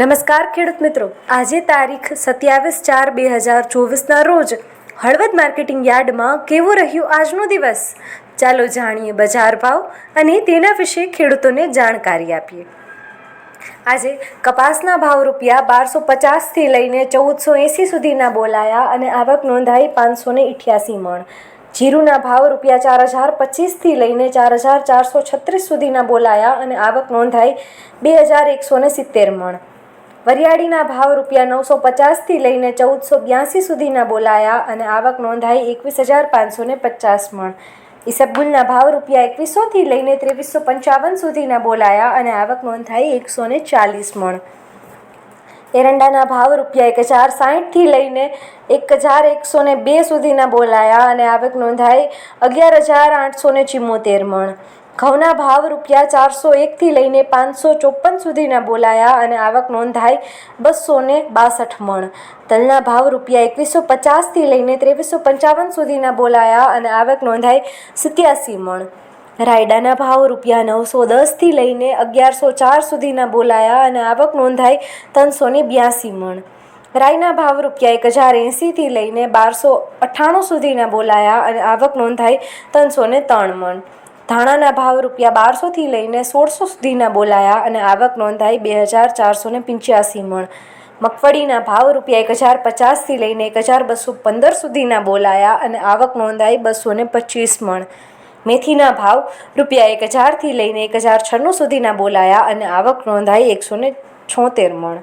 નમસ્કાર ખેડૂત મિત્રો. આજે તારીખ સત્યાવીસ ચાર બે હજાર ચોવીસના રોજ હળવદ માર્કેટિંગ યાર્ડમાં કેવો રહ્યો આજનો દિવસ? ચાલો જાણીએ બજાર ભાવ અને તેના વિશે ખેડૂતોને જાણકારી આપીએ. આજે કપાસના ભાવ રૂપિયા બારસો પચાસથી લઈને ચૌદસો એંસી સુધીના બોલાયા અને આવક નોંધાઈ પાંચસો ને ઇઠ્યાસી મણ. જીરુના ભાવ રૂપિયા ચાર હજાર પચીસથી લઈને ચાર હજાર ચારસો છત્રીસ સુધીના બોલાયા અને આવક નોંધાઈ બે હજાર એકસો ને સિત્તેર મણ. વરિયાળીના ભાવ રૂપિયા નવસો પચાસથી લઈને ચૌદસો બ્યાસી સુધીના બોલાયા અને આવક નોંધાઈ એકવીસ હજાર પાંચસો ને પચાસ મણ. ઈસબગુલના ભાવ રૂપિયા એકવીસોથી લઈને ત્રેવીસો પંચાવન સુધીના બોલાયા અને આવક નોંધાઈ એકસો ને ચાલીસ મણ. એરંડાના ભાવ રૂપિયા એક હજાર સાહીઠથી લઈને એક હજાર એકસો ને બે સુધીના બોલાયા અને આવક નોંધાઈ અગિયાર હજાર આઠસો ને મણ. ઘઉંના ભાવ રૂપિયા ચારસો એકથી લઈને પાંચસો ચોપન સુધીના બોલાયા અને આવક નોંધાઈ બસો ને બાસઠ મણ. તલના ભાવ રૂપિયા એકવીસો પચાસથી લઈને ત્રેવીસો પંચાવન સુધીના બોલાયા અને આવક નોંધાઈ સિત્યાસી મણ. રાયડાના ભાવ રૂપિયા નવસો દસથી લઈને અગિયારસો ચાર સુધીના બોલાયા અને આવક નોંધાઈ ત્રણસો ને બ્યાસી મણ. રાયના ભાવ રૂપિયા એક હજાર એંસીથી લઈને બારસો અઠ્ઠાણું સુધીના બોલાયા અને આવક નોંધાઈ ત્રણસો ને ત્રણ મણ. ધાણાના ભાવ રૂપિયા બારસોથી લઈને સોળસો સુધીના બોલાયા અને આવક નોંધાઈ બે હજાર ચારસો ને પંચ્યાસી મણ. મગફળીના ભાવ રૂપિયા એક હજાર પચાસથી લઈને એક હજાર બસો પંદર સુધીના બોલાયા અને આવક નોંધાઈ બસો ને પચીસ મણ. મેથીના ભાવ રૂપિયા એક હજારથી લઈને એક હજાર છન્નું સુધીના બોલાયા અને આવક નોંધાઈ એકસો ને છોતેર મણ.